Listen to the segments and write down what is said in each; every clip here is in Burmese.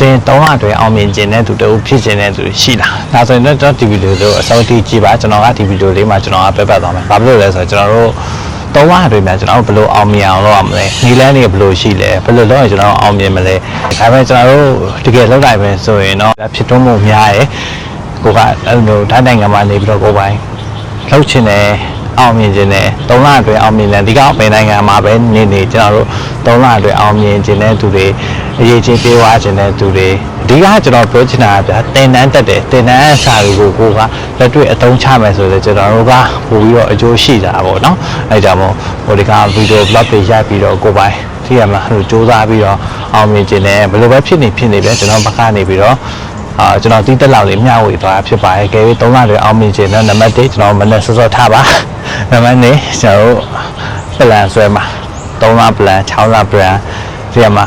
တင်3လအတွင်းအောင်မြင်ခြင်းတဲ့သူတို့ဖြစ်ခြင်းတဲ့သူတွေရှိလားဒါဆိုရင်တော့ကျွန်တော်ဒီဗီဒီယိုလေးကိုအဆုံးထိကြည့်ပါကျွန်တော်ကဒီဗီဒီယိုလေးမှာကျွန်တော်ကပြပတ်သွားမယ်ဘာဖြစ်လို့လဲဆိုတော့ကျွန်တော်တို့သုံးလအတွင်းမှာကျွန်တော်တို့ဘယ်လိုအောင်မြင်အောင်လုပ်ရမလဲနီလန်းတွေဘယ်လိုရှိလဲဘယ်လိုလုပ်ရင်ကျွန်တော်တို့အောင်မြင်မလဲဒါပေမဲ့ကျွန်တော်တို့တကယ်လုပ်လိုက်ပဲဆိုရင်တော့ဖြစ်ထွန်းမှုများရယ်ကိုကအဲ့လိုဓာတ်နိုင်ငံမှာနေပြီးတော့ကိုယ်ပိုင်လှုပ်ချင်တယ်အောင်မြင်ခြင်းနဲ့၃လအတွင်းအောင်မြင်တယ်ဒီကဘယ်နိုင်ငံမှာပဲနေနေကျွန်တော်တို့၃လအတွင်းအောင်မြင်ခြင်းတဲ့သူတွေ အရေးချင်းပြေးဝါခြင်းတဲ့သူတွေအဓိကကျွန်တော်ပြောချင်တာကဗျာတင်တန်းတက်တယ်တင်တန်းအစာတွေကိုကိုကလက်တွေ့အသုံးချမယ်ဆိုတော့ကျွန်တော်တို့ကပို့ပြီးတော့အကျိုးရှိတာပေါ့နော်အဲကြောင့်မို့ဟိုဒီကဗီဒီယို blog တွေရိုက်ပြီးတော့ကိုယ်ပိုင်သိရမှာဟိုစူးစမ်းပြီးတော့အောင်မြင်ခြင်းနဲ့ဘယ်လိုပဲဖြစ်နေဖြစ်နေပဲကျွန်တော်ဘက်ကနေပြီးတော့အာကျွန်တော်တီးတက်လောက်လေးမျှဝေသွားတာဖြစ်ပါတယ်။ကဲပြီး3လတွေအောင်မြင်ခြင်းနဲ့နံပါတ်1ကျွန်တော်မနေ့စောစောထားပါ။နံပါတ်2ကျွန်တော်တို့ပလန်ဆွဲမှာ3လပလန်6လပလန်ဒီမှာ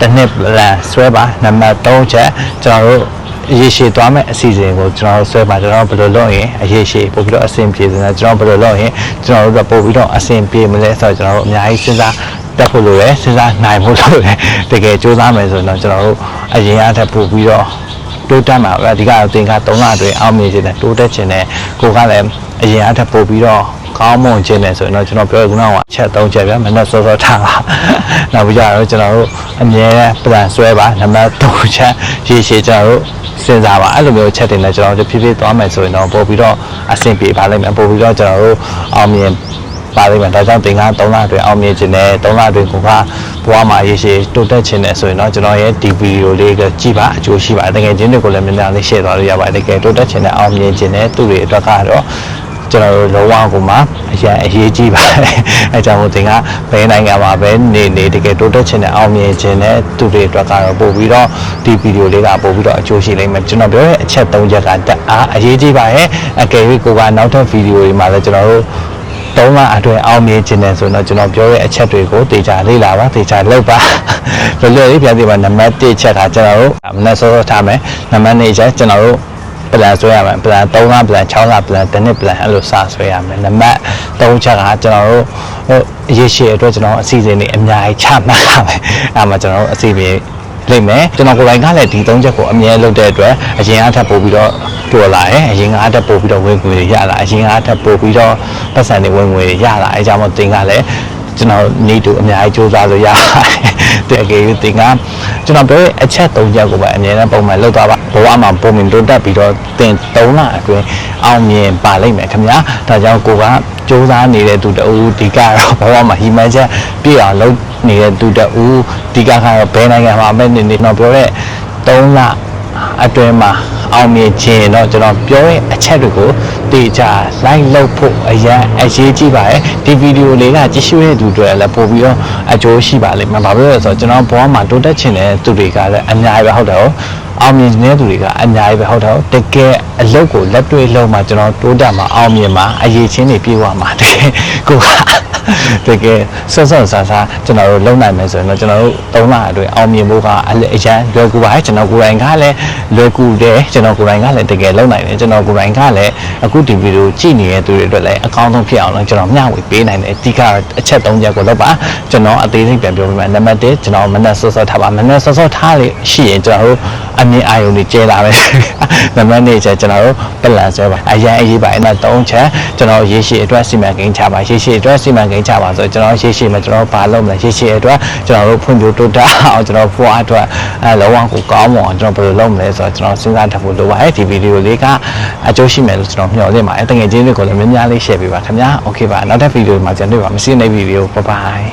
တစ်နှစ်ပလန်ဆွဲပါနံပါတ်3ချက်ကျွန်တော်တို့အရေးရှိသွားမဲ့အစီအစဉ်ကိုကျွန်တော်တို့ဆွဲပါကျွန်တော်တို့ဘယ်လိုလုပ်ရင်အရေးရှိပို့ပြီးတော့အဆင်ပြေစတယ်ကျွန်တော်ဘယ်လိုလုပ်ရင်ကျွန်တော်တို့ပို့ပြီးတော့အဆင်ပြေမလဲဆိုတော့ကျွန်တော်တို့အများကြီးစဉ်းစားတက်ဖို့လိုရယ်စဉ်းစားနိုင်ဖို့လိုရယ်တကယ်စူးစမ်းမယ်ဆိုတော့ကျွန်တော်တို့အရင်အထက်ပို့ပြီးတော့တိုးတက်မှာပဲအဓိကတော့သင်္က3လအတွင်းအောင်မြင်ခြင်းနဲ့တိုးတက်ခြင်းနဲ့ကိုကလည်းအရင်အထက်ပို့ပြီးတော့ ကောင်းမွန်ခြင်းနဲ့ဆိုရင်တော့ကျွန်တော်ပြောရခုနကအချက်3ချက်ဗျာမနေ့စောစောထားပါနောက်ပြီးကြတော့ကျွန်တော်တို့အမြဲပလန်ဆွဲပါနံပါတ်3ချက်ရေရှည်ကျွန်တော်တို့စဉ်းစားပါအဲ့လိုမျိုးချက်တွေနဲ့ကျွန်တော်တို့ဖြည်းဖြည်းသွားမယ်ဆိုရင်တော့ပို့ပြီးတော့အဆင်ပြေပါလိမ့်မယ်ပို့ပြီးတော့ကျွန်တော်တို့အောင်မြင်ပါလိမ့်မယ်ဒါကြောင့်သင်္ကန်း3လအတွင်းအောင်မြင်ခြင်းနဲ့3လအတွင်းကိုကဘဝမှာရေရှည်တိုးတက်ခြင်းနဲ့ဆိုရင်တော့ကျွန်တော်ရဲ့ဒီဗီဒီယိုလေးကကြည့်ပါအကျိုးရှိပါတယ်တကယ်ချင်းတွေကိုလည်းများများလေး share သွားလို့ရပါတယ်တကယ်တိုးတက်ခြင်းနဲ့အောင်မြင်ခြင်းနဲ့သူတွေအတွက်ကတော့ ကျွန်တော်တို့လောကကိုမှအရင်အရေးကြီးပါတယ်အဲကြောင့်မို့သင်ကဘယ်နိုင်ငံမှာပဲနေနေတကယ်တိုးတက်ခြင်းနဲ့အောင်မြင်ခြင်းနဲ့သူတွေအတွက်ကတော့ပို့ပြီးတော့ဒီဗီဒီယိုလေးကပို့ပြီးတော့အကျိုးရှိလိမ့်မယ်ကျွန်တော်ပြောတဲ့အချက်၃ချက်ကတက်အားအရေးကြီးပါရဲ့အကယ်၍ကိုကနောက်ထပ်ဗီဒီယိုတွေမှာလည်းကျွန်တော်တို့သုံးလအတွင်းအောင်မြင်ခြင်းနဲ့ဆိုတော့ကျွန်တော်ပြောတဲ့အချက်တွေကိုတေချာလေ့လာပါတေချာလုပ်ပါလွယ်လွယ်လေးပြန်ပြပါနံပါတ်1ချက်ကကျွန်တော်တို့မနေ့စောစောထားမယ်နံပါတ်2ချက်ကျွန်တော်တို့ ပလန်ဆွဲရမယ်ပလန်3လပလန်6လပလန်တစ်နှစ်ပလန်အဲ့လိုစဆွဲရမယ်နံပါတ်3ချက်ကကျွန်တော်တို့ဟိုအရေးရှိအတွက်ကျွန်တော်အစီအစဉ်တွေအများကြီးချမှတ်ရမယ်အဲ့မှာကျွန်တော်တို့အစီအစဉ်လိမ့်မယ်ကျွန်တော်ကိုယ်တိုင်ကလည်းဒီ၃ချက်ကိုအမြဲလုပ်တဲ့အတွက်အရင်အထပ်ပို့ပြီးတော့တော်လာတယ်အရင်ကအထပ်ပို့ပြီးတော့ဝင်ငွေတွေရလာအရင်ကအထပ်ပို့ပြီးတော့ပတ်စံတွေဝင်ငွေတွေရလာအဲကြောင့်မို့တင်ကလည်း ကျွန်တော်နေတူအများကြီးစူးစမ်းလို့ရပါတယ်တကယ်လို့တင်ကကျွန်တော်ပြောတဲ့အချက်၃ချက်ကိုပဲအမြဲတမ်းပုံမှန်လုပ်သွားပါဘဝမှာပုံမှန်တိုးတက်ပြီးတော့တင်၃လအတွင်းအောင်မြင်ပါလိမ့်မယ်ခင်ဗျာဒါကြောင့်ကိုကစူးစမ်းနေတဲ့သူတူဒီကတော့ဘဝမှာဟီမန်ချက်ပြည့်အောင်လုပ်နေတဲ့သူတူဒီကကတော့ဘယ်နိုင်ငံမှာပဲနေနေတော့ပြောတဲ့3လအတွင်းမှာ အောင်မြင်ခြင်းတော့ကျွန်တော်ပြောရဲ့အချက်တွေကိုတေချာ like လုပ်ဖို့အရင်အရေးကြီးပါတယ်ဒီဗီဒီယိုလေးကကြည့်ရှုရတဲ့သူတွေလည်းပို့ပြီးတော့အကျိုးရှိပါလိမ့်မယ်ဘာဖြစ်လို့လဲဆိုတော့ကျွန်တော်ဘဝမှာတိုးတက်ခြင်းတဲ့သူတွေကလည်းအများကြီးပဲဟုတ်တယ်ဟုတ်အောင်မြင်နေတဲ့သူတွေကအများကြီးပဲဟုတ်တယ်တကယ်အလုပ်ကိုလက်တွေ့လုပ်မှကျွန်တော်တိုးတက်မှာအောင်မြင်မှာအရေးချင်းတွေပြေဝမှာတကယ်ကိုက တကယ်ဆွတ်ဆွတ်ဆာဆာကျွန်တော်တို့လုံနိုင်မယ်ဆိုရင်တော့ကျွန်တော်တို့၃လအတွင်းအောင်မြင်ဖို့ကအလည်းအရန်လွယ်ကူပါတယ်ကျွန်တော်ကိုယ်တိုင်ကလည်းလွယ်ကူတယ်ကျွန်တော်ကိုယ်တိုင်ကလည်းတကယ်လုံနိုင်တယ်ကျွန်တော်ကိုယ်တိုင်ကလည်းအခုဒီဗီဒီယိုကြည့်နေတဲ့သူတွေအတွက်လည်းအကောင်းဆုံးဖြစ်အောင်လို့ကျွန်တော်မျှဝေပေးနိုင်တယ်အဓိကအချက်၃ချက်ကိုလုပ်ပါကျွန်တော်အသေးစိတ်ပြန်ပြောပြမယ်နံပါတ်1ကျွန်တော်မနက်စောစောထားပါမနက်စောစောထားလေရှိရင်ကျွန်တော်တို့အမြင်အာရုံတွေကျဲလာပဲ နံပါတ်၄ချက်ကျွန်တော်တို့ပလန်ဆွဲပါအရင်အရေးပါအဲ့ဒါ၃ချက်ကျွန်တော်ရေရှည်အတွက်စီမံကိန်းချပါရေရှည်အတွက်စီမံကိန်းချပါဆိုကျွန်တော်ရေရှည်မှာကျွန်တော်ဘာလုပ်မလဲရေရှည်အတွက်ကျွန်တော်တို့ဖွံ့ဖြိုးတိုးတက်အောင်ကျွန်တော်ဖွားအတွက်အဲလောကကိုကောင်းမွန်အောင်ကျွန်တော်ဘယ်လိုလုပ်မလဲဆိုတော့ကျွန်တော်စဉ်းစားထားဖို့လိုပါတယ်ဒီဗီဒီယိုလေးကအကျိုးရှိမယ်လို့ကျွန်တော်မျှော်လင့်ပါတယ်တကယ်ချင်းတွေကိုလည်းများများလေး share ပေးပါခင်ဗျာ okay ပါနောက်ထပ်ဗီဒီယိုမှာကြံတွေ့ပါမစီးနေဗီဒီယို bye bye